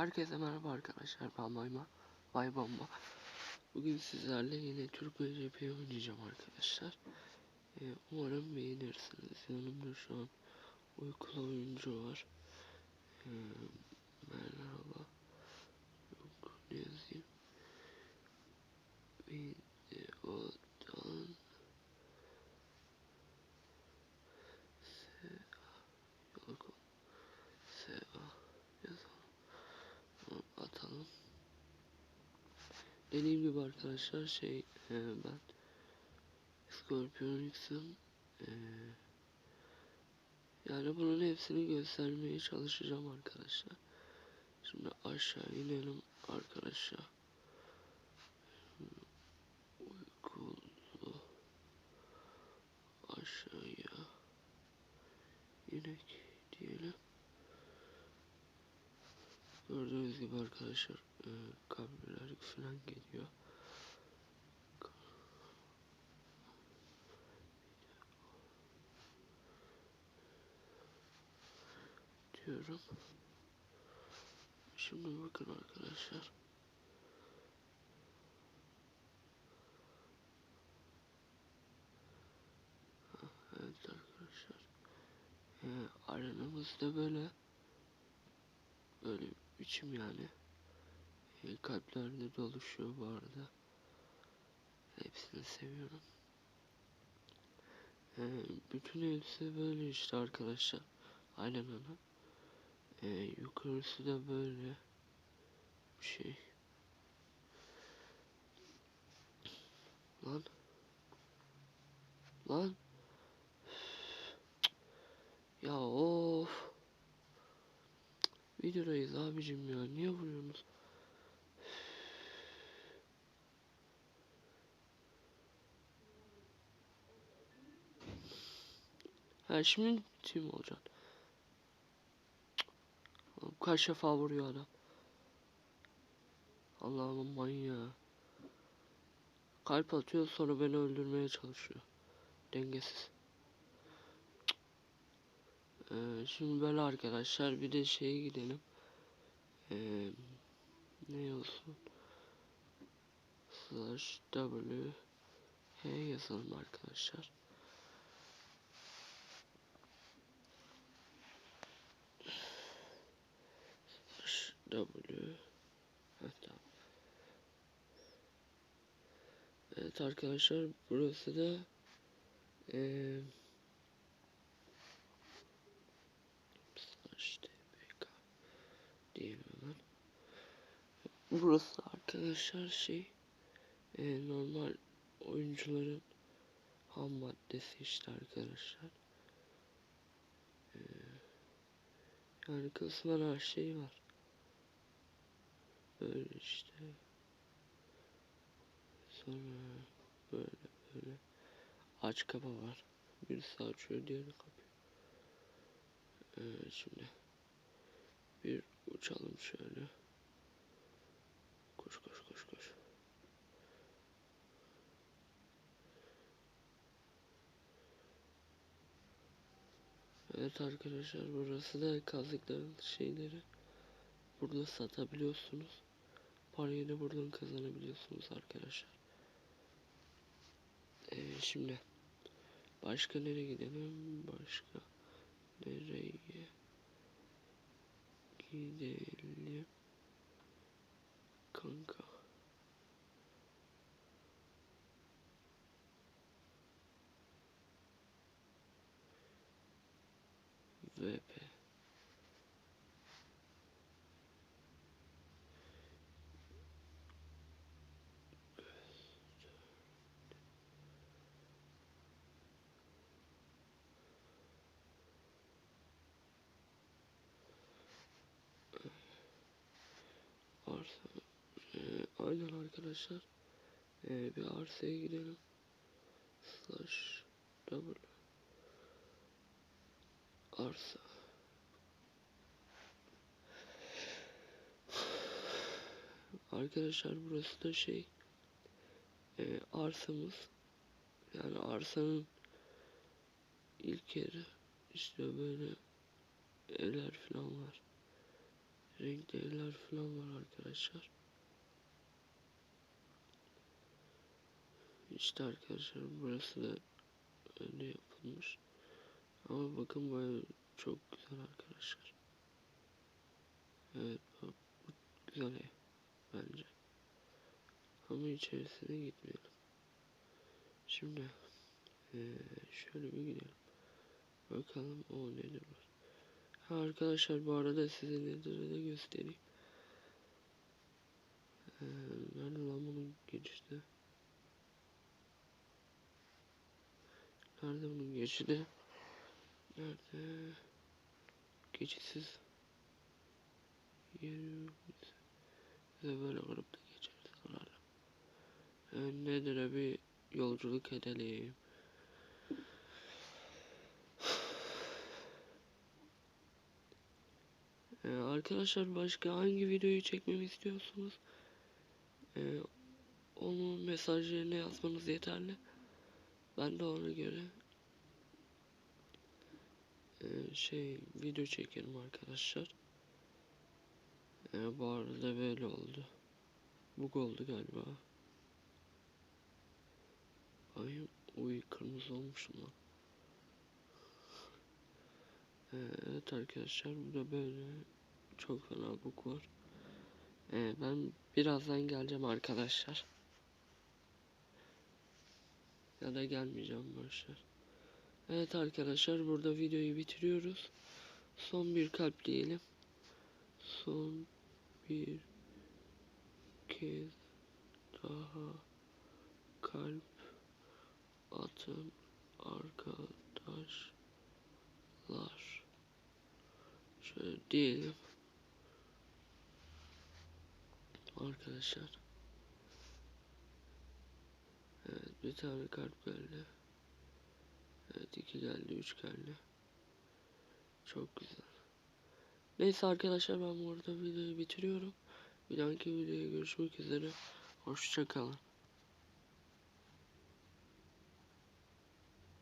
Herkese merhaba arkadaşlar ben Mayma. Bay Bomba Bugün sizlerle yine Türk MCP oynayacağım arkadaşlar. Ee, Umarım beğenirsiniz. Yanımda şu an uykulu oyuncu var. Ee, Merhaba. Yok yazayım? Videodan Dediğim gibi arkadaşlar şey e, ben Scorpion X'im e, yani bunun hepsini göstermeye çalışacağım arkadaşlar. Şimdi aşağı inelim arkadaşlar. Uykulu aşağıya inek diyelim. Gördüğünüz gibi arkadaşlar e, kablolar falan geliyor. Diyorum. Şimdi bakın arkadaşlar. Evet arkadaşlar. E, arenamızda böyle böyle biçim yani. E, kalplerle doluşuyor bu arada. Hepsini seviyorum. E, bütün hepsi böyle işte arkadaşlar. Aynen ana. E, yukarısı da böyle bir şey. Lan. Lan. Ya of. Videodayız abicim ya. Niye vuruyorsunuz? Ha şimdi tim olacak. Kaç defa vuruyor adam. Allah'ım manyağı. Kalp atıyor sonra beni öldürmeye çalışıyor. Dengesiz. Ee, şimdi böyle arkadaşlar bir de şeye gidelim. Ee, ne olsun? Slash W H yazalım arkadaşlar. Slash W tamam. Evet arkadaşlar burası da eee slash tpk diyelim hemen. Burası arkadaşlar şey eee, normal oyuncuların ham maddesi işte arkadaşlar. Eee, yani kısmen her şey var. Böyle işte. Sonra böyle böyle. Aç kaba var. Birisi açıyor diğeri kapıyor. Ee, şimdi bir uçalım şöyle. Koş koş koş koş. Evet arkadaşlar burası da kazıkların şeyleri. Burada satabiliyorsunuz. Parayı da buradan kazanabiliyorsunuz arkadaşlar. Ee, şimdi başka nereye gidelim? Başka nereye gidelim? VP. Arsa. Ee, aynen arkadaşlar. Ee, bir arsaya gidelim. Slash double. Arsa. Arkadaşlar burası da şey e, arsamız yani arsanın ilk yeri işte böyle evler falan var. renkli evler falan var arkadaşlar. İşte arkadaşlar burası da öyle yapılmış. Ama bakın baya çok güzel arkadaşlar. Evet bu, güzel ev bence. Ama içerisine gitmeyelim. Şimdi eee, şöyle bir gidelim. Bakalım o nedir var. Ha arkadaşlar bu arada size nedir de göstereyim. Eee, nerede lan bunun geçişi? Nerede bunun geçidi? Nerede? Geçişsiz. Yeri yok. Biz de böyle grup da geçeriz oralarla. Yani nedir bir yolculuk edelim. Ee, arkadaşlar başka hangi videoyu çekmemi istiyorsunuz? Ee, onu mesaj yerine yazmanız yeterli. Ben de ona göre e, şey video çekerim arkadaşlar. Ee, bu arada böyle oldu. Bug oldu galiba. Ay uy kırmızı olmuşum lan. Ee, evet arkadaşlar bu da böyle çok fena bug var. Ee, ben birazdan geleceğim arkadaşlar. Ya da gelmeyeceğim boşver. Evet arkadaşlar burada videoyu bitiriyoruz. Son bir kalp diyelim. Son bir kez daha kalp atın arkadaşlar. Şöyle diyelim. Arkadaşlar. Evet bir tane kalp geldi. Evet iki geldi üç geldi. Çok güzel. Neyse arkadaşlar ben burada videoyu bitiriyorum. Bir dahaki videoya görüşmek üzere. Hoşçakalın.